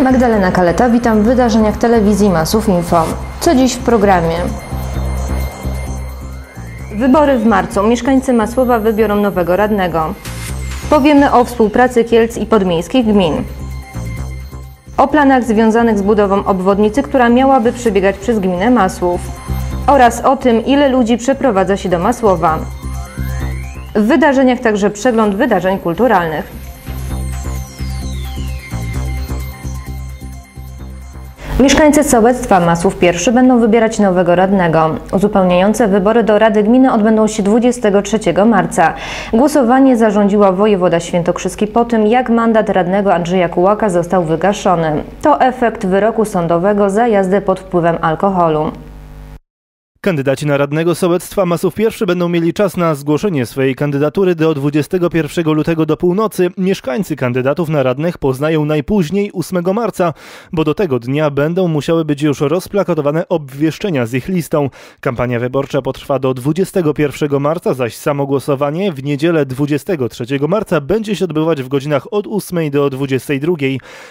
Magdalena Kaleta, witam w wydarzeniach telewizji Masów Info. Co dziś w programie? Wybory w marcu. Mieszkańcy Masłowa wybiorą nowego radnego. Powiemy o współpracy Kielc i podmiejskich gmin. O planach związanych z budową obwodnicy, która miałaby przebiegać przez gminę Masłów. Oraz o tym, ile ludzi przeprowadza się do Masłowa. W wydarzeniach także przegląd wydarzeń kulturalnych. Mieszkańcy sołectwa Masłów I będą wybierać nowego radnego. Uzupełniające wybory do Rady Gminy odbędą się 23 marca. Głosowanie zarządziła wojewoda świętokrzyski po tym, jak mandat radnego Andrzeja Kułaka został wygaszony. To efekt wyroku sądowego za jazdę pod wpływem alkoholu. Kandydaci na radnego sołectwa Masów I będą mieli czas na zgłoszenie swojej kandydatury do 21 lutego do północy. Mieszkańcy kandydatów na radnych poznają najpóźniej 8 marca, bo do tego dnia będą musiały być już rozplakatowane obwieszczenia z ich listą. Kampania wyborcza potrwa do 21 marca, zaś samo głosowanie w niedzielę 23 marca będzie się odbywać w godzinach od 8 do 22.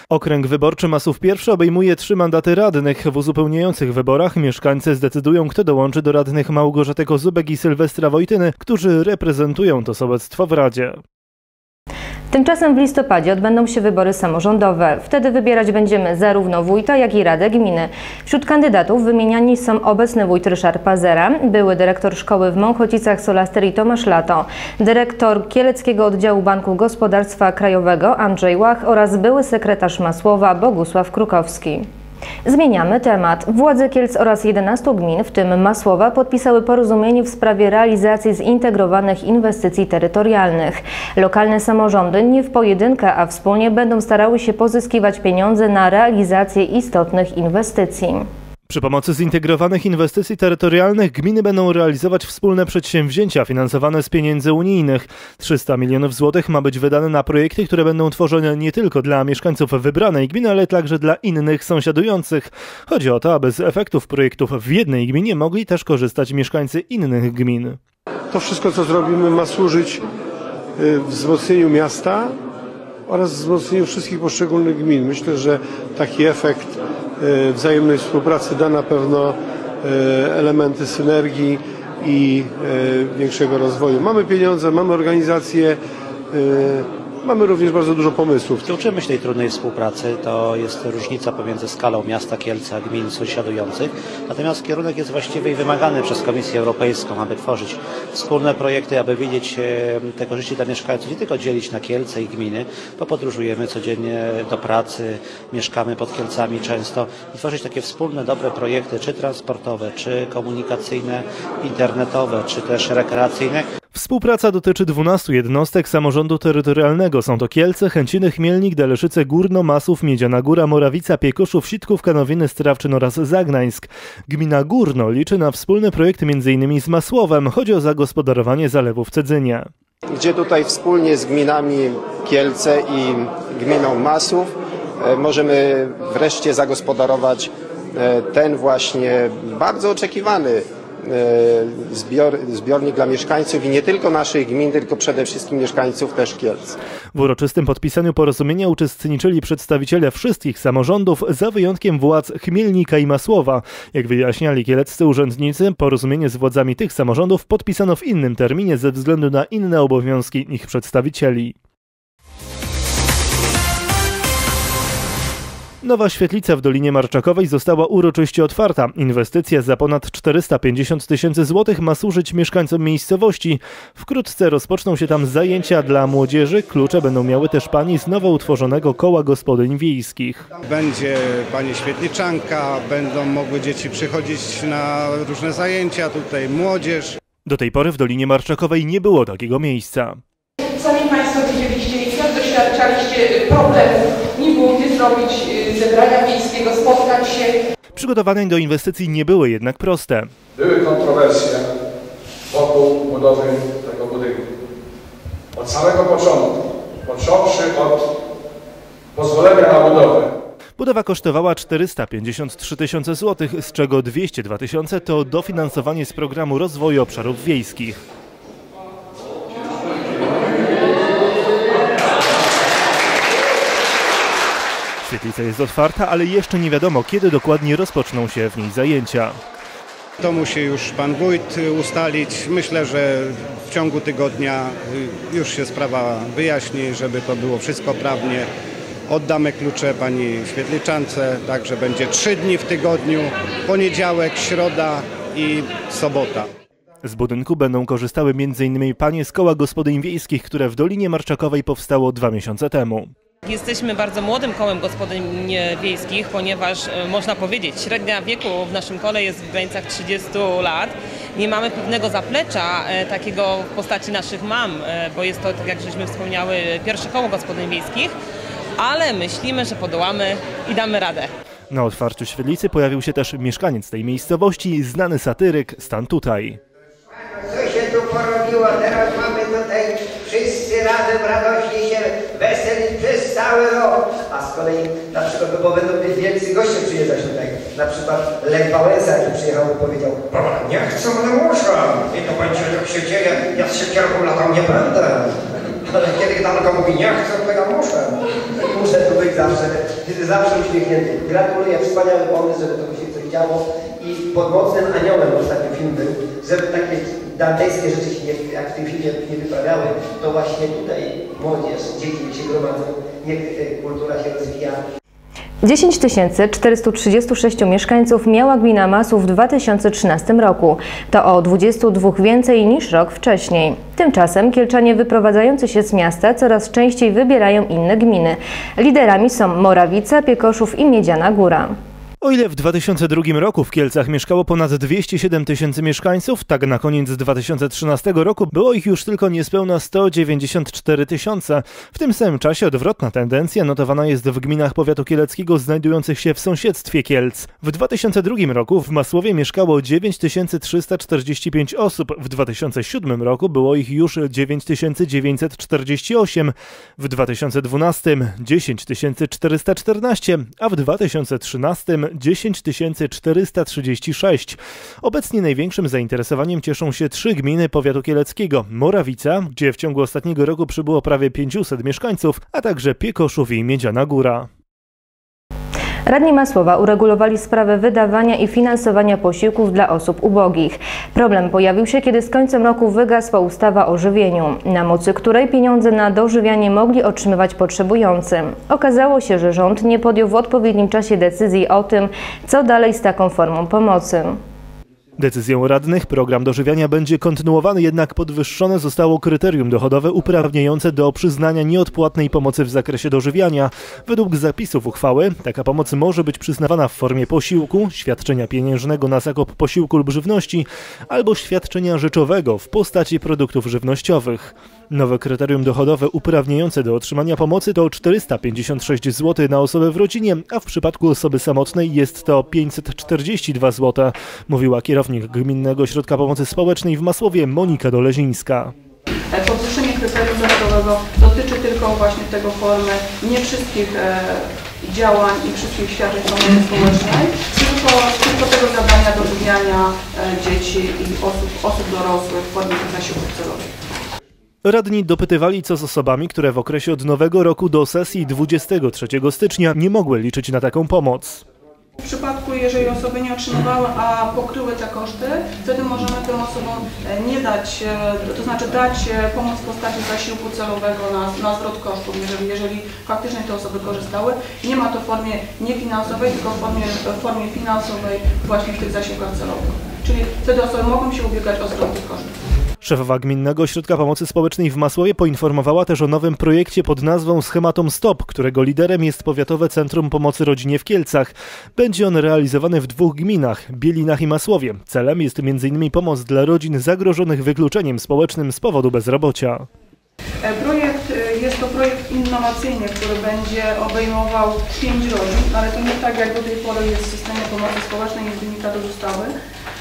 Okręg wyborczy Masów I obejmuje trzy mandaty radnych. W uzupełniających wyborach mieszkańcy zdecydują, kto dołączy dołączy do radnych Małgorzaty Kozubek i Sylwestra Wojtyny, którzy reprezentują to sołectwo w Radzie. Tymczasem w listopadzie odbędą się wybory samorządowe. Wtedy wybierać będziemy zarówno wójta, jak i Radę Gminy. Wśród kandydatów wymieniani są obecny wójt Ryszard Pazera, były dyrektor szkoły w Mąchocicach Solasterii Tomasz Lato, dyrektor Kieleckiego Oddziału Banku Gospodarstwa Krajowego Andrzej Łach oraz były sekretarz Masłowa Bogusław Krukowski. Zmieniamy temat. Władze Kielc oraz 11 gmin, w tym Masłowa, podpisały porozumienie w sprawie realizacji zintegrowanych inwestycji terytorialnych. Lokalne samorządy nie w pojedynkę, a wspólnie będą starały się pozyskiwać pieniądze na realizację istotnych inwestycji. Przy pomocy zintegrowanych inwestycji terytorialnych gminy będą realizować wspólne przedsięwzięcia finansowane z pieniędzy unijnych. 300 milionów złotych ma być wydane na projekty, które będą tworzone nie tylko dla mieszkańców wybranej gminy, ale także dla innych sąsiadujących. Chodzi o to, aby z efektów projektów w jednej gminie mogli też korzystać mieszkańcy innych gmin. To wszystko, co zrobimy, ma służyć y, wzmocnieniu miasta oraz wzmocnieniu wszystkich poszczególnych gmin. Myślę, że taki efekt wzajemnej współpracy da na pewno e, elementy synergii i e, większego rozwoju. Mamy pieniądze, mamy organizację, Mamy również bardzo dużo pomysłów. Uczymy się tej trudnej współpracy. To jest różnica pomiędzy skalą miasta Kielce a gmin sąsiadujących. Natomiast kierunek jest właściwy i wymagany przez Komisję Europejską, aby tworzyć wspólne projekty, aby widzieć te korzyści dla mieszkańców, nie tylko dzielić na Kielce i gminy, bo podróżujemy codziennie do pracy, mieszkamy pod Kielcami często i tworzyć takie wspólne, dobre projekty, czy transportowe, czy komunikacyjne, internetowe, czy też rekreacyjne, Współpraca dotyczy 12 jednostek samorządu terytorialnego. Są to Kielce, Chęciny, Chmielnik, Deleszyce, Górno, Masów, Miedziana Góra, Morawica, Piekuszów, Sitków, Kanowiny, Strawczyn oraz Zagnańsk. Gmina Górno liczy na wspólny projekt m.in. z Masłowem. Chodzi o zagospodarowanie zalewów Cedzynia. Gdzie tutaj wspólnie z gminami Kielce i gminą Masów e, możemy wreszcie zagospodarować e, ten właśnie bardzo oczekiwany zbior, zbiornik dla mieszkańców i nie tylko naszych gmin, tylko przede wszystkim mieszkańców też Kielc. W uroczystym podpisaniu porozumienia uczestniczyli przedstawiciele wszystkich samorządów, za wyjątkiem władz Chmielnika i Masłowa. Jak wyjaśniali kieleccy urzędnicy, porozumienie z władzami tych samorządów podpisano w innym terminie ze względu na inne obowiązki ich przedstawicieli. Nowa świetlica w Dolinie Marczakowej została uroczyście otwarta. Inwestycja za ponad 450 tysięcy złotych ma służyć mieszkańcom miejscowości. Wkrótce rozpoczną się tam zajęcia dla młodzieży. Klucze będą miały też pani z nowo utworzonego koła gospodyń wiejskich. Będzie pani świetliczanka, będą mogły dzieci przychodzić na różne zajęcia, tutaj młodzież. Do tej pory w Dolinie Marczakowej nie było takiego miejsca. Sami Państwo widzieliście i doświadczaliście problemów nie było gdzie zrobić y, zebrania miejskiego, spotkać się. Przygotowania do inwestycji nie były jednak proste. Były kontrowersje wokół budowy tego budynku. Od samego początku, począwszy od pozwolenia na budowę, Budowa kosztowała 453 tysiące złotych, z czego 202 tysiące to dofinansowanie z programu rozwoju obszarów wiejskich. Świetlica jest otwarta, ale jeszcze nie wiadomo, kiedy dokładnie rozpoczną się w niej zajęcia. To musi już pan wójt ustalić. Myślę, że w ciągu tygodnia już się sprawa wyjaśni, żeby to było wszystko prawnie. Oddamy klucze pani świetliczance, także będzie trzy dni w tygodniu, poniedziałek, środa i sobota. Z budynku będą korzystały m.in. panie z koła gospodyń wiejskich, które w Dolinie Marczakowej powstało dwa miesiące temu. Jesteśmy bardzo młodym kołem gospodyń wiejskich, ponieważ e, można powiedzieć, średnia wieku w naszym kole jest w granicach 30 lat. Nie mamy pewnego zaplecza e, takiego w postaci naszych mam, e, bo jest to, tak jak żeśmy wspomniały, pierwsze koło gospodyń wiejskich, ale myślimy, że podołamy i damy radę. Na otwarciu świetlicy pojawił się też mieszkaniec tej miejscowości, znany satyryk Stan Tutaj. Co się tu porobiło? Teraz mamy tutaj wszyscy razem radośnie się cały rok. A z kolei na przykład, bo będą wielcy goście przyjeżdżać tutaj. Na przykład Lech Wałęsa, jak przyjechał, powiedział nie chcę, ale muszę. I to będzie tak się dzieje. Ja z siekierką latał nie będę. Ale kiedy Danka mówi nie chcę, to ja muszę. Muszę tu być zawsze, zawsze uśmiechnięty. Gratuluję, wspaniały pomysł, żeby to się coś działo. I pod mocnym aniołem ostatnio film był, żeby takie dantejskie rzeczy się nie, jak w tym filmie nie wyprawiały, to właśnie tutaj młodzież, dzieci się gromadzą, niech e, kultura się rozwija. 10 436 mieszkańców miała gmina Masów w 2013 roku. To o 22 więcej niż rok wcześniej. Tymczasem Kielczanie wyprowadzający się z miasta coraz częściej wybierają inne gminy. Liderami są Morawice, Piekoszów i Miedziana Góra. O ile w 2002 roku w Kielcach mieszkało ponad 207 tysięcy mieszkańców, tak na koniec 2013 roku było ich już tylko niespełna 194 tysiące. W tym samym czasie odwrotna tendencja notowana jest w gminach powiatu kieleckiego znajdujących się w sąsiedztwie Kielc. W 2002 roku w Masłowie mieszkało 9345 osób, w 2007 roku było ich już 9948, w 2012 10414, a w 2013 10 436. Obecnie największym zainteresowaniem cieszą się trzy gminy powiatu kieleckiego. Morawica, gdzie w ciągu ostatniego roku przybyło prawie 500 mieszkańców, a także Piekoszów i Miedziana Góra. Radni Masłowa uregulowali sprawę wydawania i finansowania posiłków dla osób ubogich. Problem pojawił się, kiedy z końcem roku wygasła ustawa o żywieniu, na mocy której pieniądze na dożywianie mogli otrzymywać potrzebujący. Okazało się, że rząd nie podjął w odpowiednim czasie decyzji o tym, co dalej z taką formą pomocy. Decyzją radnych program dożywiania będzie kontynuowany, jednak podwyższone zostało kryterium dochodowe uprawniające do przyznania nieodpłatnej pomocy w zakresie dożywiania. Według zapisów uchwały taka pomoc może być przyznawana w formie posiłku, świadczenia pieniężnego na zakup posiłku lub żywności albo świadczenia rzeczowego w postaci produktów żywnościowych. Nowe kryterium dochodowe uprawniające do otrzymania pomocy to 456 zł na osobę w rodzinie, a w przypadku osoby samotnej jest to 542 zł, mówiła kierownik Gminnego Ośrodka Pomocy Społecznej w Masłowie Monika Dolezińska. Podwyższenie kryterium dochodowego dotyczy tylko właśnie tego formy, nie wszystkich e, działań i wszystkich świadczeń pomocy społecznej, tylko, tylko tego zadania dożywiania e, dzieci i osób, osób dorosłych w formie zasiłków celowych. Radni dopytywali, co z osobami, które w okresie od nowego roku do sesji 23 stycznia nie mogły liczyć na taką pomoc. W przypadku, jeżeli osoby nie otrzymywały, a pokryły te koszty, wtedy możemy tym osobom e, nie dać, e, to znaczy dać e, pomoc w postaci zasiłku celowego na, na zwrot kosztów, jeżeli, jeżeli faktycznie te osoby korzystały. Nie ma to w formie niefinansowej, tylko w formie, w formie finansowej właśnie w tych zasiłkach celowych. Czyli wtedy osoby mogą się ubiegać o zwrot kosztów. Szefowa Gminnego Ośrodka Pomocy Społecznej w Masłowie poinformowała też o nowym projekcie pod nazwą Schematom Stop, którego liderem jest Powiatowe Centrum Pomocy Rodzinie w Kielcach. Będzie on realizowany w dwóch gminach, Bielinach i Masłowie. Celem jest m.in. pomoc dla rodzin zagrożonych wykluczeniem społecznym z powodu bezrobocia. Projekt jest to projekt innowacyjny, który będzie obejmował pięć rodzin, ale to nie tak jak do tej pory jest w systemie pomocy społecznej, jest wynika do ustawy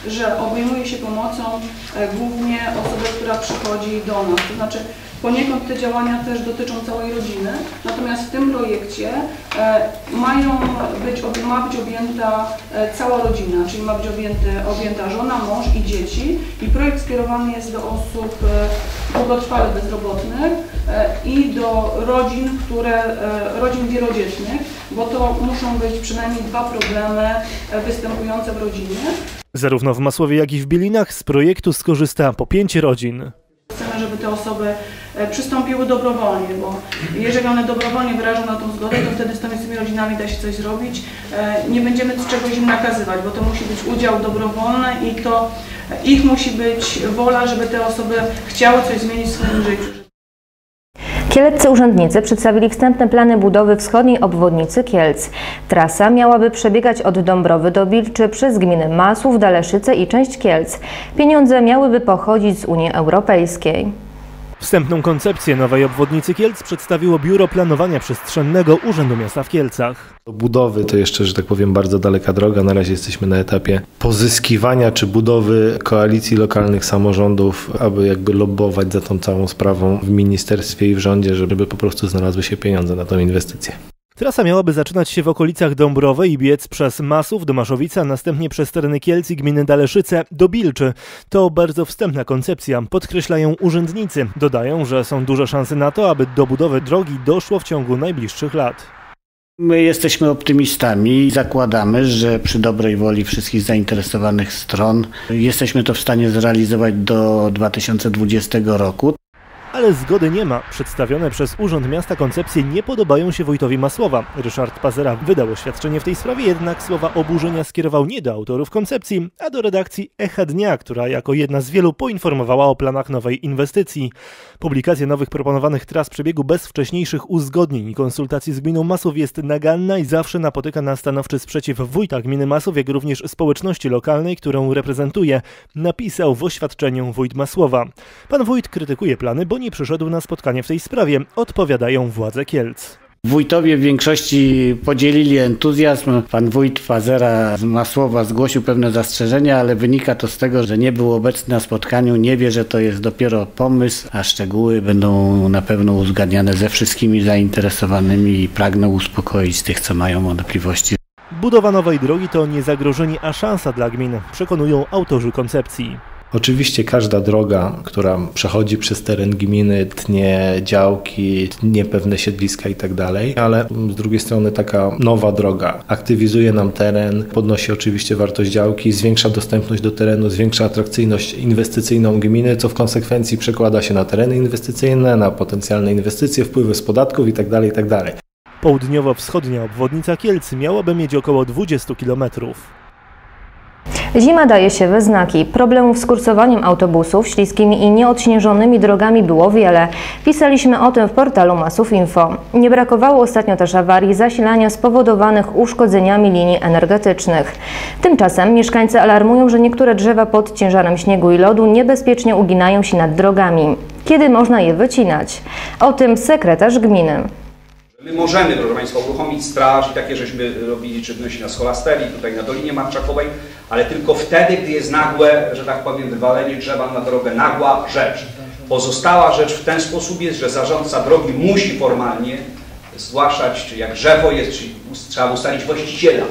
że obejmuje się pomocą e, głównie osobę, która przychodzi do nas. To znaczy poniekąd te działania też dotyczą całej rodziny, natomiast w tym projekcie e, mają być, ma być objęta e, cała rodzina, czyli ma być objęty, objęta żona, mąż i dzieci i projekt skierowany jest do osób długotrwale bezrobotnych i do rodzin, które, rodzin wielodzietnych, bo to muszą być przynajmniej dwa problemy występujące w rodzinie. Zarówno w Masłowie, jak i w Bielinach z projektu skorzysta po pięć rodzin. Chcemy, żeby te osoby e, przystąpiły dobrowolnie, bo jeżeli one dobrowolnie wyrażą na tą zgodę, to wtedy z tymi, rodzinami da się coś zrobić. E, Nie będziemy czegoś im nakazywać, bo to musi być udział dobrowolny i to e, ich musi być wola, żeby te osoby chciały coś zmienić w swoim życiu. Kieleccy urzędnicy przedstawili wstępne plany budowy wschodniej obwodnicy Kielc. Trasa miałaby przebiegać od Dąbrowy do Bilczy przez gminy Masłów, Daleszyce i część Kielc. Pieniądze miałyby pochodzić z Unii Europejskiej. Wstępną koncepcję nowej obwodnicy Kielc przedstawiło Biuro Planowania Przestrzennego Urzędu Miasta w Kielcach. Do budowy to jeszcze, że tak powiem, bardzo daleka droga. Na razie jesteśmy na etapie pozyskiwania czy budowy koalicji lokalnych samorządów, aby jakby lobbować za tą całą sprawą w ministerstwie i w rządzie, żeby po prostu znalazły się pieniądze na tą inwestycję. Trasa miałaby zaczynać się w okolicach Dąbrowej i biec przez Masów do Maszowica, następnie przez tereny Kielc i gminy Daleszyce do Bilczy. To bardzo wstępna koncepcja, podkreślają urzędnicy. Dodają, że są duże szanse na to, aby do budowy drogi doszło w ciągu najbliższych lat. My jesteśmy optymistami i zakładamy, że przy dobrej woli wszystkich zainteresowanych stron jesteśmy to w stanie zrealizować do 2020 roku. Ale zgody nie ma. Przedstawione przez Urząd Miasta koncepcje nie podobają się wójtowi Masłowa. Ryszard Pazera wydał oświadczenie w tej sprawie, jednak słowa oburzenia skierował nie do autorów koncepcji, a do redakcji Echa Dnia, która jako jedna z wielu poinformowała o planach nowej inwestycji. Publikacja nowych proponowanych tras przebiegu bez wcześniejszych uzgodnień i konsultacji z gminą Masów jest naganna i zawsze napotyka na stanowczy sprzeciw wójta gminy Masów, jak również społeczności lokalnej, którą reprezentuje, napisał w oświadczeniu wójt Masłowa. Pan wójt krytykuje plany, bo nie przyszedł na spotkanie w tej sprawie, odpowiadają władze Kielc. Wójtowie w większości podzielili entuzjazm. Pan wójt Fazera z Masłowa zgłosił pewne zastrzeżenia, ale wynika to z tego, że nie był obecny na spotkaniu, nie wie, że to jest dopiero pomysł, a szczegóły będą na pewno uzgadniane ze wszystkimi zainteresowanymi i pragnę uspokoić tych, co mają wątpliwości. Budowa nowej drogi to nie zagrożenie, a szansa dla gmin, przekonują autorzy koncepcji. Oczywiście każda droga, która przechodzi przez teren gminy, tnie działki, tnie pewne siedliska i tak ale z drugiej strony taka nowa droga aktywizuje nam teren, podnosi oczywiście wartość działki, zwiększa dostępność do terenu, zwiększa atrakcyjność inwestycyjną gminy, co w konsekwencji przekłada się na tereny inwestycyjne, na potencjalne inwestycje, wpływy z podatków tak itd. itd. Południowo-wschodnia obwodnica Kielc miałaby mieć około 20 kilometrów. Zima daje się we znaki. Problemów z kursowaniem autobusów, śliskimi i nieodśnieżonymi drogami było wiele. Pisaliśmy o tym w portalu Masów Info. Nie brakowało ostatnio też awarii zasilania spowodowanych uszkodzeniami linii energetycznych. Tymczasem mieszkańcy alarmują, że niektóre drzewa pod ciężarem śniegu i lodu niebezpiecznie uginają się nad drogami. Kiedy można je wycinać? O tym sekretarz gminy. My możemy, proszę Państwa, uruchomić straż i takie żeśmy robili czynności na Scholasterii, tutaj na Dolinie Marczakowej, ale tylko wtedy, gdy jest nagłe, że tak powiem, wywalenie drzewa na drogę, nagła rzecz. Pozostała rzecz w ten sposób jest, że zarządca drogi musi formalnie zgłaszać, czy jak drzewo jest, czy trzeba ustalić właściciela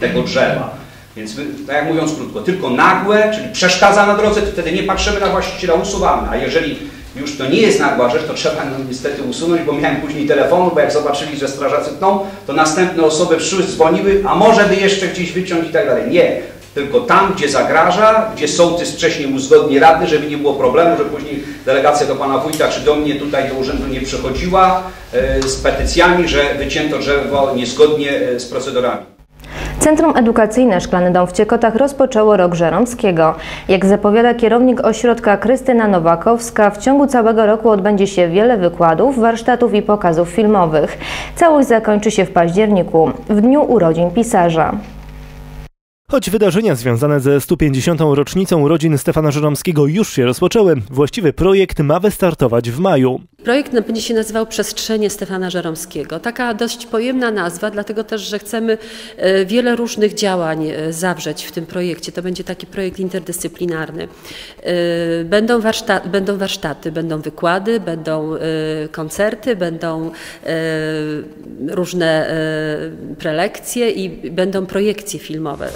tego drzewa. Więc my, tak jak mówiąc krótko, tylko nagłe, czyli przeszkadza na drodze, to wtedy nie patrzymy na właściciela, usuwamy. A jeżeli już to nie jest nagła rzecz, to trzeba no, niestety usunąć, bo miałem później telefonu, bo jak zobaczyli, że strażacy tną, to następne osoby przyszły, dzwoniły, a może by jeszcze gdzieś wyciąć i tak dalej. Nie, tylko tam, gdzie zagraża, gdzie sołtys wcześniej uzgodni radny, żeby nie było problemu, że później delegacja do pana wójta czy do mnie tutaj do urzędu nie przychodziła e, z petycjami, że wycięto drzewo niezgodnie e, z procedurami. Centrum Edukacyjne Szklany Dom w Ciekotach rozpoczęło rok Żeromskiego. Jak zapowiada kierownik ośrodka Krystyna Nowakowska, w ciągu całego roku odbędzie się wiele wykładów, warsztatów i pokazów filmowych. Całość zakończy się w październiku, w dniu urodzin pisarza. Choć wydarzenia związane ze 150. rocznicą urodzin Stefana Żeromskiego już się rozpoczęły, właściwy projekt ma wystartować w maju. Projekt będzie się nazywał Przestrzenie Stefana Żeromskiego. Taka dość pojemna nazwa, dlatego też, że chcemy e, wiele różnych działań e, zawrzeć w tym projekcie. To będzie taki projekt interdyscyplinarny. E, będą, warszta będą warsztaty, będą wykłady, będą koncerty, będą różne prelekcje i będą projekcje filmowe.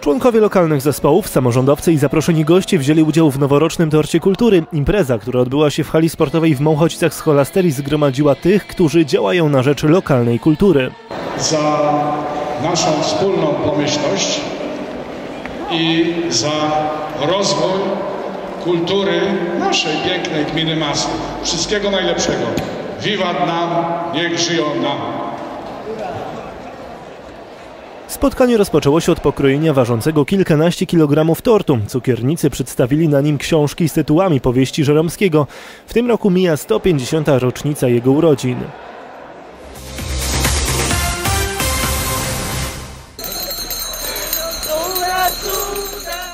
Członkowie lokalnych zespołów, samorządowcy i zaproszeni goście wzięli udział w noworocznym torcie kultury. Impreza, która odbyła się w hali sportowej w Mąchodźcach z Holasterii zgromadziła tych, którzy działają na rzecz lokalnej kultury. Za naszą wspólną pomyślność i za rozwój kultury naszej pięknej gminy Masów. Wszystkiego najlepszego. Wiwat nam, niech żyją nam. Spotkanie rozpoczęło się od pokrojenia ważącego kilkanaście kilogramów tortu. Cukiernicy przedstawili na nim książki z tytułami powieści Żeromskiego. W tym roku mija 150. rocznica jego urodzin.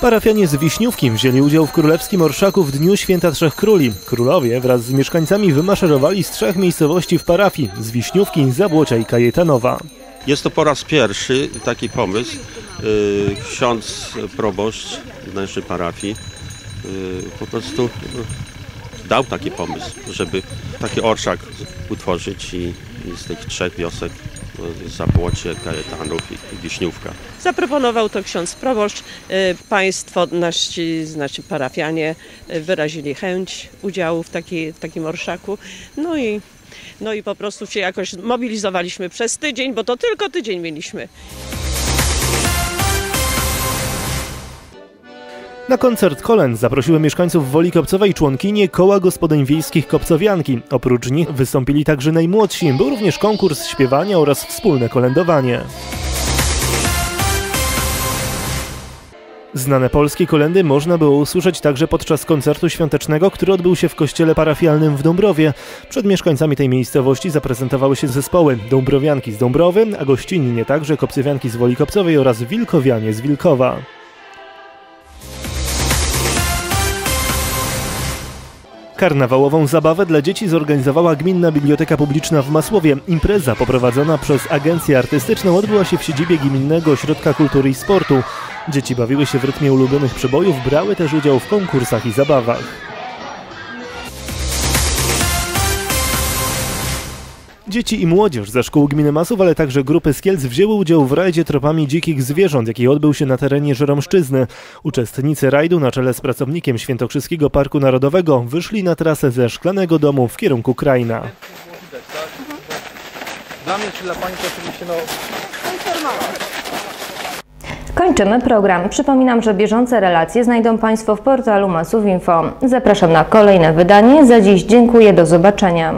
Parafianie z Wiśniówki wzięli udział w królewskim orszaku w Dniu Święta Trzech Króli. Królowie wraz z mieszkańcami wymaszerowali z trzech miejscowości w parafii z Wiśniówki, Zabłocia i Kajetanowa. Jest to po raz pierwszy taki pomysł. Y, ksiądz proboszcz w naszej parafii y, po prostu y, dał taki pomysł, żeby taki orszak utworzyć i, z tych trzech wiosek Zabłocie, Kajetanów i Wiśniówka. Zaproponował to ksiądz proboszcz. Państwo, nasi, znaczy parafianie wyrazili chęć udziału w, taki, w takim orszaku. No i no i po prostu się jakoś mobilizowaliśmy przez tydzień, bo to tylko tydzień mieliśmy. Na koncert Kolen zaprosiły mieszkańców Woli Kopcowej członkinie Koła Gospodyń Wiejskich Kopcowianki. Oprócz nich wystąpili także najmłodsi. Był również konkurs śpiewania oraz wspólne kolędowanie. Znane polskie kolendy można było usłyszeć także podczas koncertu świątecznego, który odbył się w kościele parafialnym w Dąbrowie. Przed mieszkańcami tej miejscowości zaprezentowały się zespoły Dąbrowianki z Dąbrowy, a gościnnie także Kopcowianki z Woli Kopcowej oraz Wilkowianie z Wilkowa. Karnawałową zabawę dla dzieci zorganizowała Gminna Biblioteka Publiczna w Masłowie. Impreza poprowadzona przez Agencję Artystyczną odbyła się w siedzibie Gminnego Ośrodka Kultury i Sportu. Dzieci bawiły się w rytmie ulubionych przebojów, brały też udział w konkursach i zabawach. Dzieci i młodzież ze szkół gminy Masów, ale także grupy z Kielc wzięły udział w rajdzie tropami dzikich zwierząt, jaki odbył się na terenie Żeromszczyzny. Uczestnicy rajdu na czele z pracownikiem Świętokrzyskiego Parku Narodowego wyszli na trasę ze Szklanego Domu w kierunku Krajna. Dla mnie czy dla Pani to oczywiście no... Kończymy program. Przypominam, że bieżące relacje znajdą Państwo w portalu Masów Info. Zapraszam na kolejne wydanie. Za dziś dziękuję. Do zobaczenia.